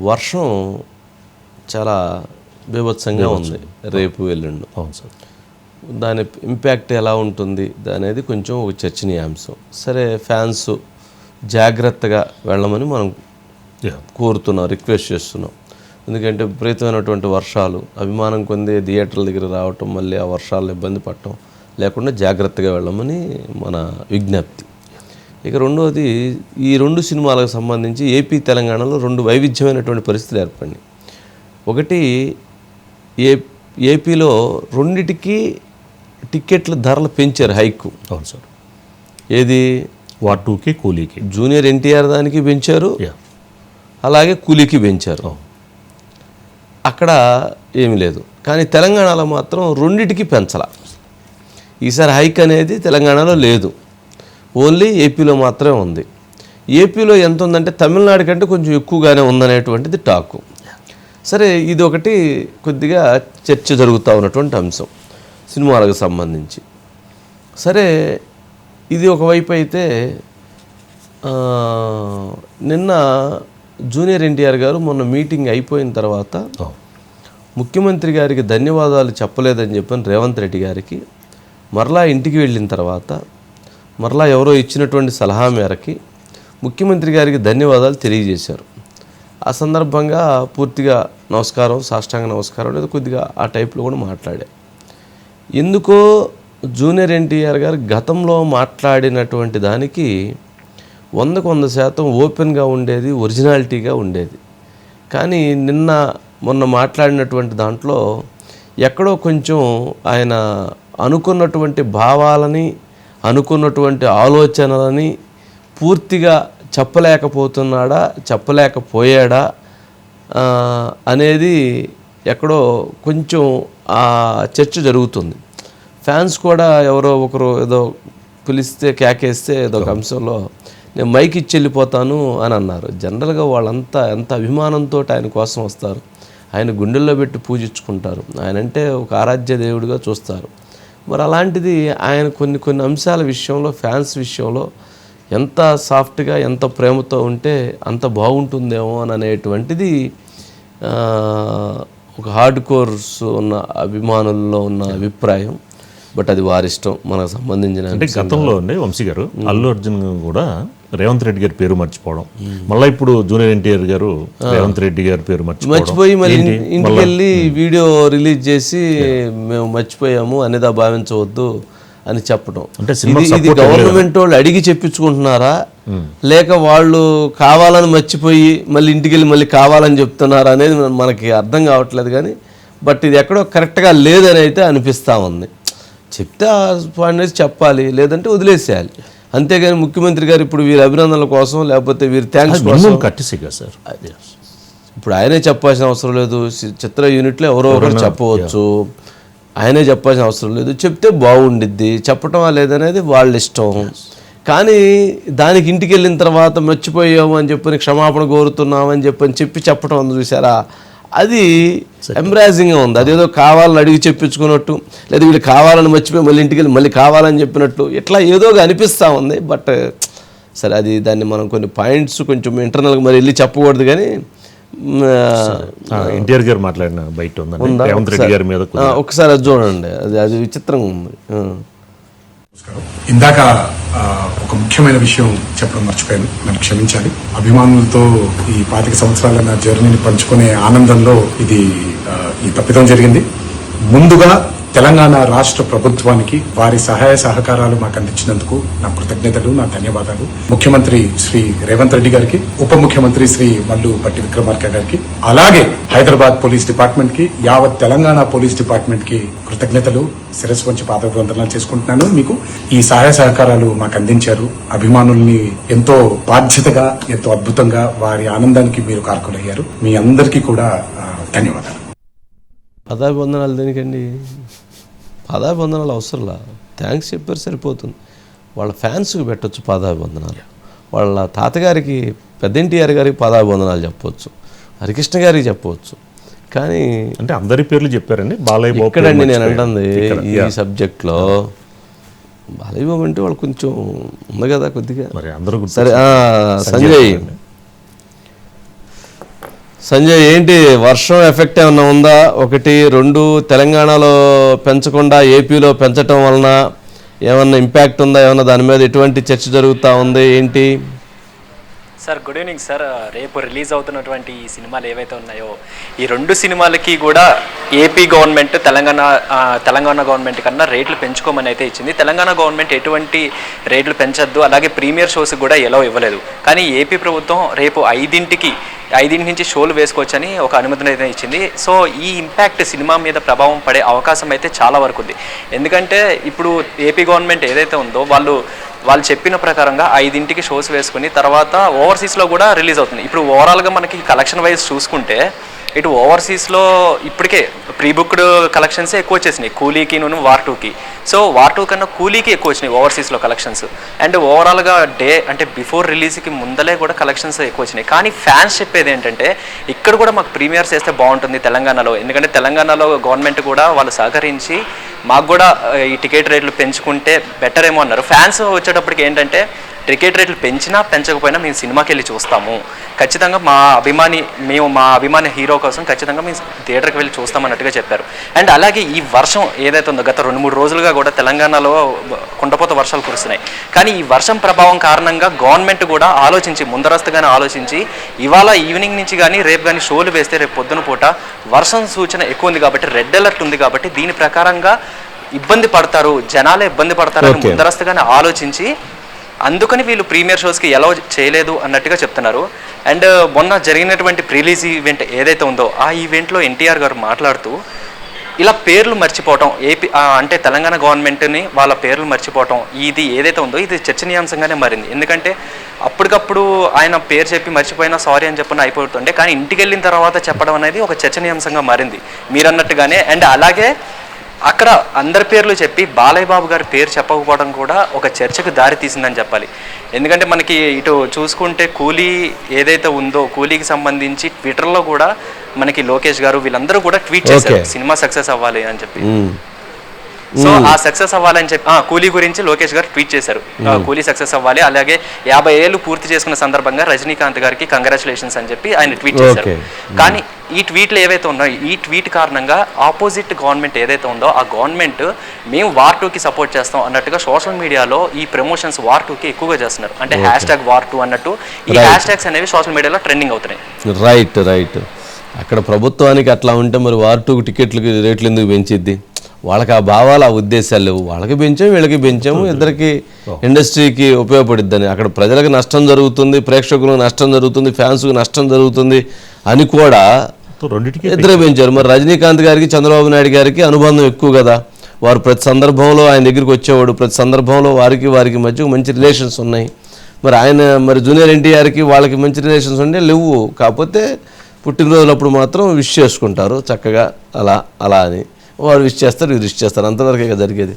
వర్షం చాలా బీభత్సంగా ఉంది రేపు ఎల్లుండు. అవును సార్. దాని ఇంపాక్ట్ ఎలా ఉంటుంది అనేది కొంచెం ఒక చర్చనీయాంశం. సరే ఫ్యాన్స్ జాగ్రత్తగా వెళ్ళమని మనం కోరుతున్నాం రిక్వెస్ట్ చేస్తున్నాం. ఎందుకంటే విపరీతమైనటువంటి వర్షాలు అభిమానం కొంది థియేటర్ల దగ్గర రావటం మళ్ళీ ఆ వర్షాలను ఇబ్బంది పడటం లేకుండా జాగ్రత్తగా వెళ్ళమని మన విజ్ఞప్తి. ఇక రెండవది ఈ రెండు సినిమాలకు సంబంధించి ఏపీ తెలంగాణలో రెండు వైవిధ్యమైనటువంటి పరిస్థితులు ఏర్పడినాయి. ఒకటి ఏ ఏపీలో రెండిటికి టికెట్ల ధరలు పెంచారు హైకు అవును సార్. ఏది? వార్ టూకి కూలీకి. జూనియర్ ఎన్టీఆర్ దానికి పెంచారు. అలాగే కూలీకి పెంచారు. అక్కడ ఏమీ లేదు. కానీ తెలంగాణలో మాత్రం రెండిటికి పెంచాల. ఈసారి హైక్ అనేది తెలంగాణలో లేదు. ఓన్లీ ఏపీలో మాత్రమే ఉంది. ఏపీలో ఎంత ఉందంటే తమిళనాడు కంటే కొంచెం ఎక్కువగానే ఉందనేటువంటిది టాకు. సరే ఇది ఒకటి కొద్దిగా చర్చ జరుగుతూ ఉన్నటువంటి అంశం సినిమాలకు సంబంధించి. సరే ఇది ఒకవైపు అయితే నిన్న జూనియర్ ఎన్టీఆర్ గారు మొన్న మీటింగ్ అయిపోయిన తర్వాత ముఖ్యమంత్రి గారికి ధన్యవాదాలు చెప్పలేదని చెప్పని రేవంత్ రెడ్డి గారికి మరలా ఇంటికి వెళ్ళిన తర్వాత మరలా ఎవరో ఇచ్చినటువంటి సలహా మేరకి ముఖ్యమంత్రి గారికి ధన్యవాదాలు తెలియజేశారు. ఆ సందర్భంగా పూర్తిగా నమస్కారం సాష్టాంగ నమస్కారం లేదా కొద్దిగా ఆ టైప్లో కూడా మాట్లాడా ఎందుకో జూనియర్ ఎన్టీఆర్ గారు గతంలో మాట్లాడినటువంటి దానికి వందకు వంద శాతం ఓపెన్గా ఉండేది ఒరిజినాలిటీగా ఉండేది. కానీ నిన్న మొన్న మాట్లాడినటువంటి దాంట్లో ఎక్కడో కొంచెం ఆయన అనుకున్నటువంటి భావాలని అనుకున్నటువంటి ఆలోచనలని పూర్తిగా చెప్పలేకపోతున్నాడా చెప్పలేకపోయాడా అనేది ఎక్కడో కొంచెం ఆ చర్చ జరుగుతుంది. ఫ్యాన్స్ కూడా ఎవరో ఒకరు ఏదో పిలిస్తే కేకేస్తే ఏదో ఒక అంశంలో నేను మైక్ ఇచ్చి వెళ్ళిపోతాను అని అన్నారు. జనరల్గా వాళ్ళంతా ఎంత అభిమానంతో ఆయన కోసం వస్తారు. ఆయన గుండెల్లో పెట్టి పూజించుకుంటారు. ఆయన అంటే ఒక ఆరాధ్య దేవుడిగా చూస్తారు. మరి అలాంటిది ఆయన కొన్ని కొన్ని అంశాల విషయంలో ఫ్యాన్స్ విషయంలో ఎంత సాఫ్ట్గా ఎంత ప్రేమతో ఉంటే అంత బాగుంటుందేమో అని అనేటువంటిది ఒక హార్డ్ కోర్స్ ఉన్న అభిమానుల్లో ఉన్న అభిప్రాయం. బట్ అది వారిష్టం. మనకు సంబంధించిన అంటే గతంలో అండి వంశీ గారు అల్లు అర్జున్ కూడా రేవంత్ రెడ్డి గారి పేరు మర్చిపోవడం. మళ్ళీ ఇప్పుడు జూనియర్ ఎన్టీఆర్ గారు రేవంత్ రెడ్డి గారి పేరు మర్చిపోవడం. మర్చిపోయి మళ్ళీ ఇంటికి వెళ్ళి వీడియో రిలీజ్ చేసి మేము మర్చిపోయాము అనేదా భావించవద్దు అని చెప్పడం అంటే ఇది గవర్నమెంట్ వాళ్ళు అడిగి చెప్పించుకుంటున్నారా? లేక వాళ్ళు కావాలని మర్చిపోయి మళ్ళీ ఇంటికి వెళ్ళి మళ్ళీ కావాలని చెప్తున్నారా అనేది మన- మనకి అర్థం కావట్లేదు కానీ బట్ ఇది ఎక్కడో కరెక్ట్గా లేదని అయితే అనిపిస్తూ ఉంది. చెప్తే ఆ పాయింట్ వేసి చెప్పాలి లేదంటే వదిలేసేయాలి. అంతేగాని ముఖ్యమంత్రి గారు ఇప్పుడు వీరి అభినందనల కోసం లేకపోతే వీరి థ్యాంక్స్ మినిమం కట్టిసిగా సార్. ఇప్పుడు ఆయనే చెప్పాల్సిన అవసరం లేదు. చిత్ర యూనిట్లో ఎవరో ఒకరు చెప్పవచ్చు. ఆయనే చెప్పాల్సిన అవసరం లేదు. చెప్తే బాగుండిద్ది. చెప్పటం లేదనేది వాళ్ళ ఇష్టం. కానీ దానికి ఇంటికి వెళ్ళిన తర్వాత మర్చిపోయాము అని చెప్పని క్షమాపణ కోరుతున్నాం అని చెప్పని చెప్పి చెప్పడం ఉంది చూసారా అది ఎంబ్రాజింగ్గా ఉంది. అదేదో కావాలని అడిగి చెప్పించుకున్నట్టు లేదా వీళ్ళు కావాలని మర్చిపోయి మళ్ళీ ఇంటికి వెళ్ళి మళ్ళీ కావాలని చెప్పినట్టు ఇట్లా ఏదోగా అనిపిస్తూ ఉంది. బట్ సరే అది దాన్ని మనం కొన్ని పాయింట్స్ కొంచెం ఇంటర్నల్గా మరి వెళ్ళి చెప్పకూడదు కానీ ఎన్టీఆర్ గారు మాట్లాడిన బయట రెడ్డి గారి మీద ఒకసారి అది చూడండి. అది అది విచిత్రంగా ఉంది. ఇందాక ఆ, ఒక ముఖ్యమైన విషయం చెప్పడం మర్చిపోయాను. నన్ను క్షమించాలి. అభిమానులతో ఈ పాతిక సంవత్సరాల నా జర్నీని పంచుకునే ఆనందంలో ఇది ఆ, ఈ తప్పిదం జరిగింది. ముందుగా తెలంగాణ రాష్ట్ర ప్రభుత్వానికి వారి సహాయ సహకారాలు మాకు అందించినందుకు నా కృతజ్ఞతలు నా ధన్యవాదాలు. ముఖ్యమంత్రి శ్రీ రేవంత్ రెడ్డి గారికి ఉప ముఖ్యమంత్రి శ్రీ మల్లు పట్టి విక్రమార్క గారికి అలాగే హైదరాబాద్ పోలీస్ డిపార్ట్మెంట్కి యావత్ తెలంగాణ పోలీస్ డిపార్ట్మెంట్కి కృతజ్ఞతలు శిరస్సు వంచి పాదవందనాలు చేసుకుంటున్నాను. మీకు ఈ సహాయ సహకారాలు మాకు అందించారు. అభిమానుల్ని ఎంతో బాధ్యతగా ఎంతో అద్భుతంగా వారి ఆనందానికి మీరు కారకులయ్యారు. మీ అందరికీ కూడా ధన్యవాదాలు. పదాభివందనాలు దేనికండి? పదాభివందనాలు అవసరంలా. థ్యాంక్స్ చెప్పారు సరిపోతుంది. వాళ్ళ ఫ్యాన్స్కి పెట్టొచ్చు పాదాభివందనాలు. వాళ్ళ తాతగారికి పెద్ద ఎన్టీఆర్ గారికి పాదాభివందనాలు చెప్పవచ్చు హరికృష్ణ గారికి చెప్పవచ్చు కానీ అంటే అందరి పేర్లు చెప్పారండి. బాలయ్య బాబు ఇక్కడండి నేను. అంటుంది ఈ. సబ్జెక్ట్లో. బాలయ్య అంటే వాళ్ళు కొంచెం ఉంది కదా కొద్దిగా. మరి అందరూ సరే సంజయ్. సంజయ్ ఏంటి వర్షం ఎఫెక్ట్ ఏమన్నా ఉందా? ఒకటి రెండు తెలంగాణలో పెంచకుండా ఏపీలో పెంచటం వలన ఏమన్నా ఇంపాక్ట్ ఉందా? ఏమన్నా దాని మీద ఎటువంటి చర్చ జరుగుతూ ఉంది? ఏంటి? Sir good evening sir. రేపు రిలీజ్ అవుతున్నటువంటి ఈ సినిమాలు ఏవైతే ఉన్నాయో ఈ రెండు సినిమాలకి కూడా AP government Telangana Telangana government కన్నా రేట్లు పెంచుకోమని అయితే ఇచ్చింది. తెలంగాణ గవర్నమెంట్ ఎటువంటి రేట్లు పెంచొద్దు అలాగే ప్రీమియర్ షోస్ కూడా ఎలా ఇవ్వలేదు. కానీ ఏపీ ప్రభుత్వం రేపు ఐదింటికి ఐదింటి నుంచి షోలు వేసుకోవచ్చని ఒక అనుమతిని అయితే ఇచ్చింది. సో ఈ ఇంపాక్ట్ సినిమా మీద ప్రభావం పడే అవకాశం అయితే చాలా వరకు ఉంది. ఎందుకంటే ఇప్పుడు ఏపీ గవర్నమెంట్ ఏదైతే ఉందో వాళ్ళు వాళ్ళు చెప్పిన ప్రకారంగా ఐదింటికి షోస్ వేసుకుని తర్వాత ఓవర్సీస్లో కూడా రిలీజ్ అవుతుంది. ఇప్పుడు ఓవరాల్గా మనకి కలెక్షన్ వైజ్ చూసుకుంటే ఇటు ఓవర్సీస్లో ఇప్పటికే ప్రీ బుక్డ్ కలెక్షన్సే ఎక్కువ వచ్చేసినాయి. కూలీకి నూను వార్ టూకి సో వార్ టూ కన్నా కూలీకి ఎక్కువ వచ్చినాయి ఓవర్సీస్లో కలెక్షన్స్ అండ్ ఓవరాల్గా డే అంటే బిఫోర్ రిలీజ్కి ముందలే కూడా కలెక్షన్స్ ఎక్కువ వచ్చినాయి. కానీ ఫ్యాన్స్ చెప్పేది ఏంటంటే ఇక్కడ కూడా మాకు ప్రీమియర్స్ వేస్తే బాగుంటుంది తెలంగాణలో. ఎందుకంటే తెలంగాణలో గవర్నమెంట్ కూడా వాళ్ళు సహకరించి మాకు కూడా ఈ టికెట్ రేట్లు పెంచుకుంటే బెటర్ ఏమో అన్నారు. ఫ్యాన్స్ వచ్చేటప్పటికి ఏంటంటే టికెట్ రేట్లు పెంచినా పెంచకపోయినా మేము సినిమాకి వెళ్ళి చూస్తాము. ఖచ్చితంగా మా అభిమాని మేము మా అభిమాని హీరో కోసం ఖచ్చితంగా మేము థియేటర్కి వెళ్ళి చూస్తామన్నట్టుగా చెప్పారు. అండ్ అలాగే ఈ వర్షం ఏదైతే ఉందో గత రెండు మూడు రోజులుగా కూడా తెలంగాణలో కుండపోత వర్షాలు కురుస్తున్నాయి. కానీ ఈ వర్షం ప్రభావం కారణంగా గవర్నమెంట్ కూడా ఆలోచించి ముందరస్తుగానే ఆలోచించి ఇవాళ ఈవినింగ్ నుంచి కానీ రేపు కానీ షోలు వేస్తే రేపు పొద్దున పూట వర్షం సూచన ఎక్కువ ఉంది కాబట్టి రెడ్ అలర్ట్ ఉంది కాబట్టి దీని ప్రకారంగా ఇబ్బంది పడతారు జనాలే ఇబ్బంది పడతారని Okay. ముందరస్తుగానే ఆలోచించి అందుకని వీళ్ళు ప్రీమియర్ షోస్కి ఎలా చేయలేదు అన్నట్టుగా చెప్తున్నారు. అండ్ మొన్న జరిగినటువంటి ప్రిలీజ్ ఈవెంట్ ఏదైతే ఉందో ఆ ఈవెంట్లో ఎన్టీఆర్ గారు మాట్లాడుతూ ఇలా పేర్లు మర్చిపోవటం ఏపీ అంటే తెలంగాణ గవర్నమెంట్ని వాళ్ళ పేర్లు మర్చిపోవటం ఇది ఏదైతే ఉందో ఇది చర్చనీయాంశంగానే మారింది. ఎందుకంటే అప్పటికప్పుడు ఆయన పేరు చెప్పి మర్చిపోయినా సారీ అని చెప్పిన అయిపోతుండే కానీ ఇంటికి వెళ్ళిన తర్వాత చెప్పడం అనేది ఒక చర్చనీయాంశంగా మారింది. మీరన్నట్టుగానే అండ్ అలాగే అక్కడ అందరి పేర్లు చెప్పి బాలయ్య బాబు గారి పేరు చెప్పకపోవడం కూడా ఒక చర్చకు దారి తీసిందని చెప్పాలి. ఎందుకంటే మనకి ఇటు చూసుకుంటే కూలీ ఏదైతే ఉందో కూలీకి సంబంధించి ట్విట్టర్లో కూడా మనకి లోకేష్ గారు వీళ్ళందరూ కూడా ట్వీట్ చేశారు. సినిమా సక్సెస్ అవ్వాలి అని చెప్పి. సో ఆ సక్సెస్ అవ్వాలని చెప్పి ఆ, కూలీ గురించి లోకేష్ గారు ట్వీట్ చేశారు. కూలీ సక్సెస్ అవ్వాలి. అలాగే యాభై ఏళ్ళు పూర్తి చేసుకున్న సందర్భంగా రజనీకాంత్ గారికి కంగ్రాచులేషన్స్ అని చెప్పి ఆయన ట్వీట్ చేశారు. కానీ ఈ ట్వీట్లు ఏవైతే ఉన్నాయో ఈ ట్వీట్ కారణంగా ఆపోజిట్ గవర్నమెంట్ ఏదైతే ఉందో ఆ గవర్నమెంట్ మేము వార్ టూకి సపోర్ట్ చేస్తాం అన్నట్టుగా సోషల్ మీడియాలో ఈ ప్రమోషన్స్ వార్ టూకి ఎక్కువగా చేస్తున్నారు. అంటే హ్యాష్ ట్యాగ్ వార్ టూ అన్నట్టు. ఈ. హ్యాష్ ట్యాగ్స్ అనేవి సోషల్ మీడియాలో ట్రెండింగ్ అవుతున్నాయి. రైట్ రైట్ అక్కడ ప్రభుత్వానికి అట్లా ఉంటే మరి వార్ టూకి టికెట్లకి రేట్లు ఎందుకు పెంచిద్ది? వాళ్ళకి ఆ భావాలు ఆ ఉద్దేశాలు లేవు. వాళ్ళకి పెంచాము వీళ్ళకి పెంచాము ఇద్దరికి ఇండస్ట్రీకి ఉపయోగపడిద్దని. అక్కడ ప్రజలకు నష్టం జరుగుతుంది ప్రేక్షకులకు నష్టం జరుగుతుంది ఫ్యాన్స్కి నష్టం జరుగుతుంది అని కూడా రెండింటికి ఇద్దరే పెంచారు. మరి రజనీకాంత్ గారికి చంద్రబాబు నాయుడు గారికి అనుబంధం ఎక్కువ కదా. వారు ప్రతి సందర్భంలో ఆయన దగ్గరికి వచ్చేవాడు. ప్రతి సందర్భంలో వారికి వారికి మధ్య మంచి రిలేషన్స్ ఉన్నాయి. మరి ఆయన మరి జూనియర్ ఎన్టీఆర్కి వాళ్ళకి మంచి రిలేషన్స్ ఉండే లేవు. కాకపోతే పుట్టినరోజులప్పుడు మాత్రం విష్ చేసుకుంటారు చక్కగా. అలా అలా అని. వారు విష్ చేస్తారు విష్ చేస్తారు అంతవరకే జరిగేది.